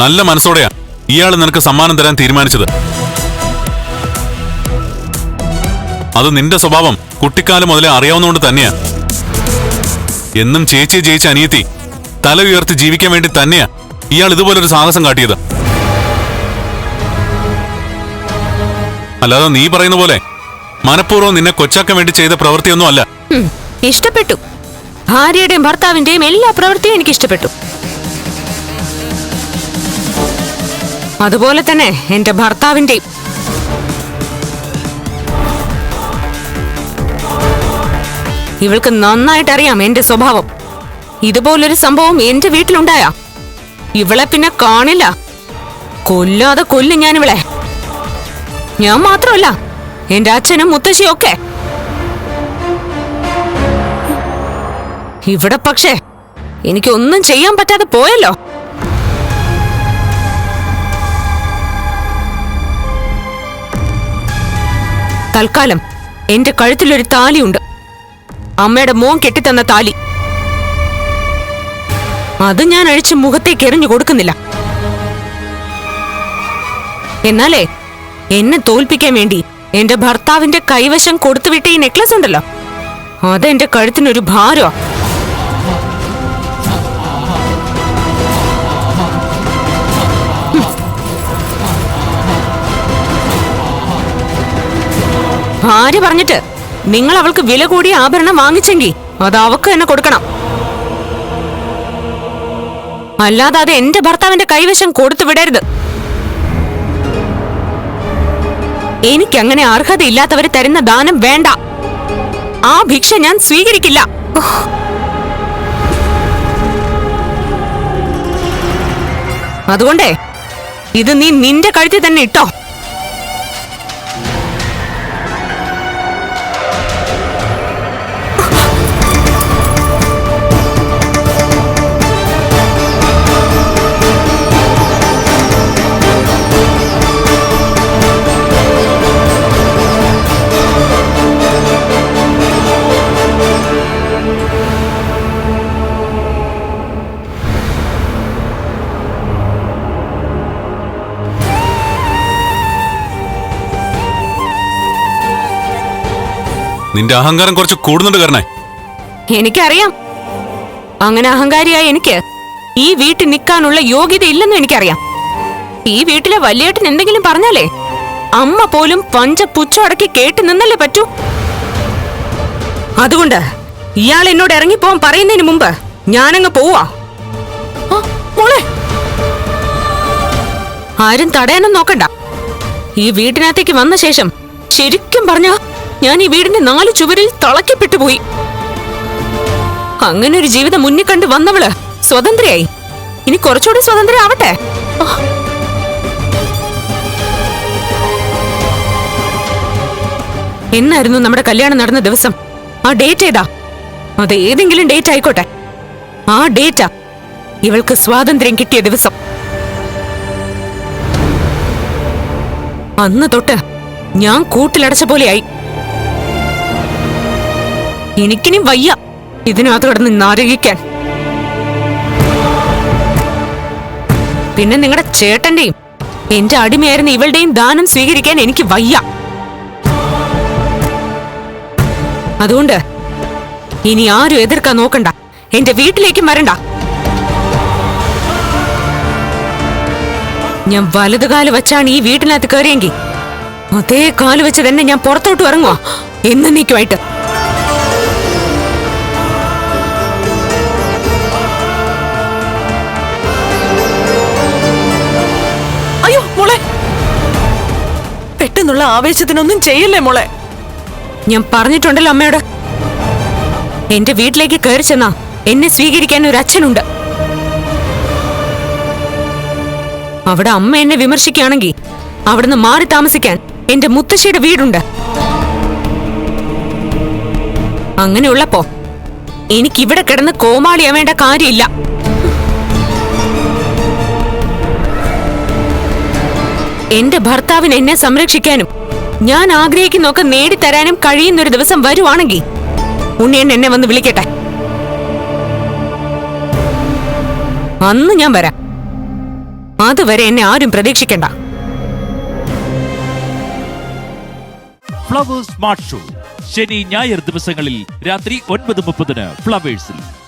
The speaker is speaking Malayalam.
നല്ല മനസ്സോടെയാ ഇയാൾ നിനക്ക് സമ്മാനം തരാൻ തീരുമാനിച്ചത്. അത് നിന്റെ സ്വഭാവം. കുട്ടിക്കാലം മുതലേ അറിയാവുന്നതുകൊണ്ട് തന്നെയാ. എന്നും ചേച്ചിയെ ജയിച്ച അനിയത്തി തല ഉയർത്തി ജീവിക്കാൻ വേണ്ടി തന്നെയാ ഇയാൾ ഇതുപോലൊരു സാഹസം കാട്ടിയത്. അല്ലാതെ നീ പറയുന്ന പോലെ മനഃപൂർവം നിന്നെ കൊച്ചാക്കാൻ വേണ്ടി ചെയ്ത പ്രവൃത്തിയൊന്നും അല്ല. ഇഷ്ടപ്പെട്ടു. ഭാര്യയുടെയും ഭർത്താവിന്റെയും എല്ലാ പ്രവൃത്തിയും എനിക്ക് ഇഷ്ടപ്പെട്ടു അതുപോലെ തന്നെ എന്റെ ഭർത്താവിന്റെയും. ഇവൾക്ക് നന്നായിട്ട് അറിയാം എന്റെ സ്വഭാവം. ഇതുപോലൊരു സംഭവം എന്റെ വീട്ടിലുണ്ടായ. ഇവളെ പിന്നെ കാണില്ല. കൊല്ലാതെ കൊല്ലും ഞാൻ ഇവളെ ഞാൻ മാത്രമല്ല എന്റെ അച്ഛനും മുത്തശ്ശിയും ഒക്കെ. ഇവിടെ പക്ഷേ എനിക്കൊന്നും ചെയ്യാൻ പറ്റാതെ പോയല്ലോ. തൽക്കാലം എന്റെ കഴുത്തിലൊരു താലിയുണ്ട്. അമ്മയുടെ മോൻ കെട്ടിത്തന്ന താലി. അത് ഞാൻ അഴിച്ച് മുഖത്തേക്ക് എറിഞ്ഞു കൊടുക്കുന്നില്ല. എന്നാലേ എന്നെ തോൽപ്പിക്കാൻ വേണ്ടി എന്റെ ഭർത്താവിന്റെ കൈവശം കൊടുത്തുവിട്ട ഈ നെക്ലസ് ഉണ്ടല്ലോ. അതെന്റെ കഴുത്തിനൊരു ഭാരോ ഭാര്യ പറഞ്ഞിട്ട് നിങ്ങൾ അവൾക്ക് വില കൂടിയ ആഭരണം വാങ്ങിച്ചെങ്കിൽ അത് അവക്ക് തന്നെ കൊടുക്കണം. അല്ലാതെ അത് എന്റെ ഭർത്താവിന്റെ കൈവശം കൊടുത്തു വിടരുത്. എനിക്കങ്ങനെ അർഹതയില്ലാത്തവര് തരുന്ന ദാനം വേണ്ട. ആ ഭിക്ഷ ഞാൻ സ്വീകരിക്കില്ല. അതുകൊണ്ടേ ഇത് നീ നിന്റെ കഴുത്തിൽ തന്നെ ഇട്ടോ. നിന്റെ അഹങ്കാരം കുറച്ച് കൂടുന്നുണ്ട് കരണേ. എനിക്കറിയാം. അങ്ങനെ അഹങ്കാരിയായ എനിക്ക് ഈ വീട്ടിൽ നിൽക്കാനുള്ള യോഗ്യത ഇല്ലെന്ന് എനിക്കറിയാം. ഈ വീട്ടിലെ വലിയേട്ടൻ എന്തെങ്കിലും പറഞ്ഞാലേ അമ്മ പോലും പഞ്ച പുച്ചടക്കി കേട്ട് നിന്നല്ലേ പറ്റൂ? അതുകൊണ്ട് ഇയാൾ എന്നോട് ഇറങ്ങിപ്പോവാൻ പറയുന്നതിന് മുമ്പ് ഞാനങ്ങ് പോവാ. ആരും തടയാനും നോക്കണ്ട. ഈ വീട്ടിനകത്തേക്ക് വന്ന ശേഷം ശരിക്കും പറഞ്ഞ ഞാൻ ഈ വീടിന്റെ നാല് ചുവരിൽ തളക്കപ്പെട്ടു പോയി. അങ്ങനെ ഒരു ജീവിതം മുന്നിൽ കണ്ട് വന്നവൾ സ്വതന്ത്രയായി. ഇനി കുറച്ചുകൂടി സ്വതന്ത്ര ആവട്ടെ എന്നായിരുന്നു നമ്മുടെ കല്യാണം നടന്ന ദിവസം? ആ ഡേറ്റ് ഏതാ? അത് ഏതെങ്കിലും ഡേറ്റ് ആയിക്കോട്ടെ. ആ ഡേറ്റാ ഇവൾക്ക് സ്വാതന്ത്ര്യം കിട്ടിയ ദിവസം. അന്ന് തൊട്ട് ഞാൻ കൂട്ടിലടച്ച പോലെയായി. എനിക്കിനി വയ്യ. ഇതിനകത്ത് കിടന്ന് നാരകിക്കാൻ. പിന്നെ നിങ്ങളുടെ ചേട്ടന്റെയും എന്റെ അടിമയായിരുന്ന ഇവളുടെയും ദാനം സ്വീകരിക്കാൻ എനിക്ക് വയ്യ. അതുകൊണ്ട് ഇനി ആരും എതിർക്കാൻ നോക്കണ്ട. എന്റെ വീട്ടിലേക്കും വരണ്ട. ഞാൻ വലതുകാൽ വെച്ചാണ് ഈ വീട്ടിനകത്ത് കയറിയെങ്കിൽ അതേ കാൽ വെച്ച് തന്നെ ഞാൻ പുറത്തോട്ട് ഇറങ്ങുവാ. എന്നേക്കുമായിട്ട് പെട്ടെന്നുള്ള ആവേശത്തിനൊന്നും ചെയ്യല്ലേ മോളെ? ഞാൻ പറഞ്ഞിട്ടുണ്ടല്ലോ അമ്മയോട്. എന്റെ വീട്ടിലേക്ക് കയറി ചെന്നാ എന്നെ സ്വീകരിക്കാൻ ഒരു അച്ഛനുണ്ട്. അവിടെ അമ്മ എന്നെ വിമർശിക്കുകയാണെങ്കിൽ അവിടുന്ന് മാറി താമസിക്കാൻ എന്റെ മുത്തശ്ശിയുടെ വീടുണ്ട്. അങ്ങനെയുള്ളപ്പോ എനിക്കിവിടെ കിടന്ന് കോമാളിയാവേണ്ട കാര്യമില്ല. എന്റെ ഭർത്താവിന് എന്നെ സംരക്ഷിക്കാനും ഞാൻ ആഗ്രഹിക്കുന്നൊക്കെ നേടിത്തരാനും കഴിയുന്നൊരു ദിവസം വരുവാണെങ്കിൽ ഉണ്ണിയൻ എന്നെ വന്ന് വിളിക്കട്ടെ. അന്ന് ഞാൻ വരാം. അതുവരെ എന്നെ ആരും പ്രതീക്ഷിക്കണ്ട. Flowers smart show. ശനി ഞായർ ദിവസങ്ങളിൽ രാത്രി ഒൻപത് മുപ്പതിന് ഫ്ലവേഴ്സിൽ.